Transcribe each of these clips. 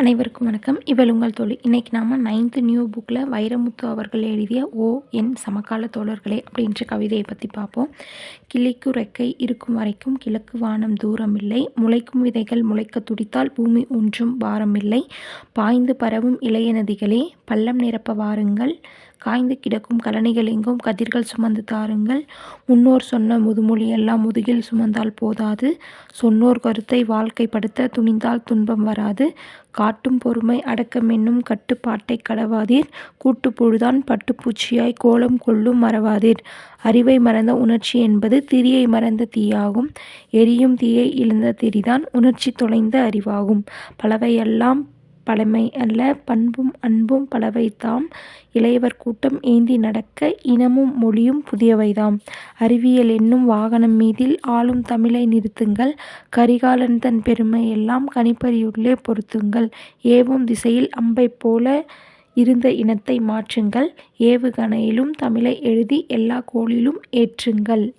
அனைவருக்கும் வணக்கம். இவள் உங்கள் தோழி. இன்றைக்கி நாம் நைன்த்து நியூ புக்கில் வைரமுத்து அவர்கள் எழுதிய ஓ என் சமகால தோழர்களே அப்படின்ற கவிதையை பற்றி பார்ப்போம். கிளிக்கு ரெக்கை இருக்கும் வரைக்கும் கிழக்கு வானம் தூரமில்லை முளைக்கும் விதைகள் முளைக்க துடித்தால் பூமி ஒன்றும் பாரமில்லை பாய்ந்து பரவும் இளைய நதிகளே பள்ளம் நிரப்ப வாருங்கள். காய்ந்து கிடக்கும் கழனிகள் எங்கும் கதிர்கள் சுமந்து தாருங்கள். முன்னோர் சொன்ன முதுமொழி எல்லாம் முதுகில் சுமந்தால் போதாது. சொன்னோர் கருத்தை வாழ்க்கைப்படுத்த துணிந்தால் துன்பம் வராது. காட்டும் பொறுமை அடக்கம் என்னும் கட்டுப்பாட்டை கடவாதீர் கூட்டுப்புழுதான் பட்டுப்பூச்சியாய் கோலம் கொள்ளும் மறவாதீர். அறிவை மறந்த உணர்ச்சி என்பது திரியை மறந்த தீயாகும். எரியும் தீயை இழந்த திரிதான் உணர்ச்சி தொலைந்த அறிவாகும். பலவையெல்லாம் பழமை அல்ல. பண்பும் அன்பும் பலவைதாம். இளையவர் கூட்டம் ஏந்தி நடக்க இனமும் மொழியும் புதியவைதாம். அறிவியல் என்னும் வாகனம் மீதில் ஆளும் தமிழை நிறுத்துங்கள். கரிகாலன் தன் பெருமை எல்லாம் கணிப்பறியுள்ளே பொருத்துங்கள். ஏவும் திசையில் அம்பைப் போல இருந்த இனத்தை மாற்றுங்கள். ஏவுகணையிலும் தமிழை எழுதி எல்லா கோளிலும் ஏற்றுங்கள்.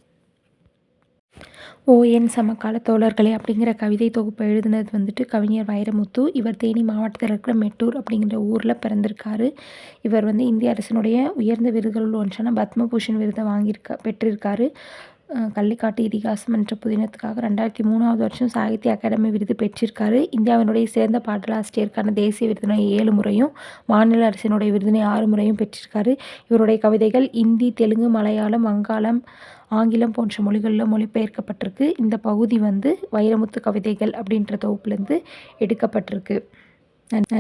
ஓ என் சமகால தோழர்களே அப்படிங்கிற கவிதை தொகுப்பை எழுதினது வந்துட்டு கவிஞர் வைரமுத்து. இவர் தேனி மாவட்டத்தில் இருக்கிற மெட்டூர் அப்படிங்கிற ஊரில் பிறந்திருக்காரு. இவர் வந்து இந்திய அரசினுடைய உயர்ந்த விருதுகளில் ஒன்றான பத்மபூஷன் விருதை வாங்கியிருக்க பெற்றிருக்காரு. கள்ளிக்காட்டு இதிகாசம் என்ற புதினத்துக்காக ரெண்டாயிரத்தி மூணாவது வருஷம் சாகித்ய அகாடமி விருது பெற்றிருக்காரு. இந்தியாவினுடைய சிறந்த பாடலாசிரியருக்கான தேசிய விருதினை ஏழு முறையும் மாநில அரசினுடைய விருதினை ஆறு முறையும் பெற்றிருக்காரு. இவருடைய கவிதைகள் இந்தி தெலுங்கு மலையாளம் வங்காளம் ஆங்கிலம் போன்ற மொழிகளில் மொழிபெயர்க்கப்பட்டிருக்கு. இந்த பகுதி வந்து வைரமுத்து கவிதைகள் அப்படின்ற தொகுப்புலேருந்து எடுக்கப்பட்டிருக்கு. நன்றி.